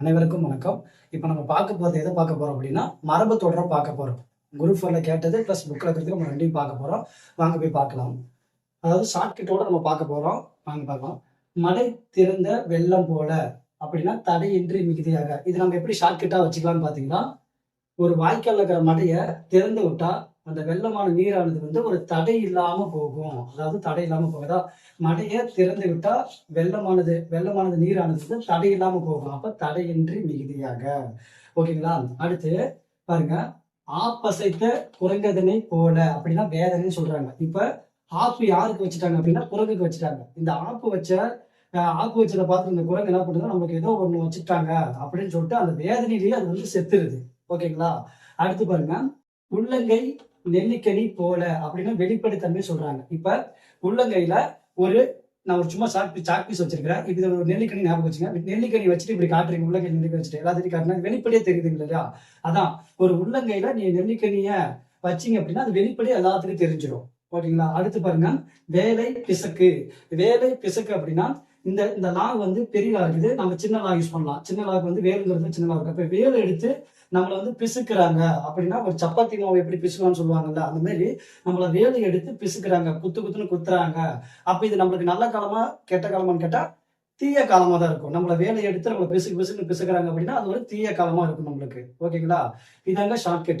அனைவருக்கும் வணக்கம். இப்போ நம்ம பார்க்க போகிறது எதை பார்க்க போகிறோம் அப்படின்னா மரபு தொடரை பார்க்க போகிறோம் குரூப் ஃபோரில் கேட்டது ப்ளஸ் புக்கில் இருக்கிறது நம்ம ரெண்டையும் பார்க்க போகிறோம் வாங்க போய் பார்க்கலாம். அதாவது ஷார்ட்கட்டோட நம்ம பார்க்க போகிறோம் வாங்க பார்க்கலாம். மடை திறந்த வெள்ளம் போல அப்படின்னா தடையின்றி மிகுதியாக. இது நம்ம எப்படி ஷார்ட்கட்டாக வச்சுக்கலாம்னு பார்த்தீங்கன்னா ஒரு வாய்க்கால் இருக்கிற மடையை திறந்து விட்டால் அந்த வெள்ளமான நீரானது வந்து ஒரு தடை இல்லாம போகும். அதாவது தடை இல்லாம போகுதா. மடையை திறந்து விட்டா வெள்ளமானது வெள்ளமானது நீரானது வந்து தடை இல்லாம போகும். அப்ப தடையின்றி மிகுதியாக. ஓகேங்களா? அடுத்து பாருங்க. ஆப்பசைத்த குரங்கதனை போல அப்படின்னா வேதனைன்னு சொல்றாங்க. இப்ப ஆப்பு யாருக்கு வச்சுட்டாங்க அப்படின்னா குரங்குக்கு வச்சுட்டாங்க. இந்த ஆப்பு வச்ச ஆப்பு வச்சதை பார்த்து இந்த குரங்கு என்ன பண்ணுது நம்மளுக்கு ஏதோ ஒண்ணு வச்சுட்டாங்க அப்படின்னு சொல்லிட்டு அந்த வேதனையிலேயே அது வந்து செத்துருது. ஓகேங்களா? அடுத்து பாருங்க. உள்ளங்கை நெல்லிக்கனி போல அப்படின்னா வெளிப்படைத்தன்மை சொல்றாங்க. இப்ப உள்ளங்கையில ஒரு நான் ஒரு சும்மா சாக் சாக் பீஸ் வச்சிருக்கிறேன். இது ஒரு நெல்லிக்கனி ஞாபகம் வச்சுங்க. நெல்லிக்கனி வச்சுட்டு இப்படி காட்டுறீங்க உள்ளங்கை நெல்லிக்கணி வச்சுட்டு. எல்லாத்தையும் காட்டினா வெளிப்படையே தெரியுதுங்க இல்லையா? அதான் ஒரு உள்ளங்கையில நீ நெல்லிக்கனிய வச்சீங்க அப்படின்னா அது வெளிப்படையே எல்லாத்துக்கும் தெரிஞ்சிடும் ஓகேங்களா? அடுத்து பாருங்க வேலை பிசக்கு. வேலை பிசக்கு அப்படின்னா இந்த இந்த லா வந்து பெரிய லா இது. நம்ம சின்ன லா யூஸ் பண்ணலாம். சின்ன லாக் வந்து வேலுங்கிறது சின்ன லா இப்போ அப்ப வேலை எடுத்து நம்மளை வந்து பிசுக்குறாங்க. அப்படின்னா ஒரு சப்பாத்தி மாவு எப்படி பிசுக்கலாம்னு சொல்லுவாங்கல்ல அந்த மாதிரி நம்மள வேலை எடுத்து பிசுக்குறாங்க. குத்து குத்துன்னு குத்துறாங்க. அப்போ இது நம்மளுக்கு நல்ல காலமா கெட்ட காலமான்னு கேட்டா தீய காலமா தான் இருக்கும். நம்மள வேலை எடுத்து நம்மளை பிசுக்கு பிசுன்னு பிசுக்கிறாங்க அப்படின்னா அது ஒரு தீய காலமா இருக்கும் நம்மளுக்கு. ஓகேங்களா? இதாங்க ஷார்ட் கட்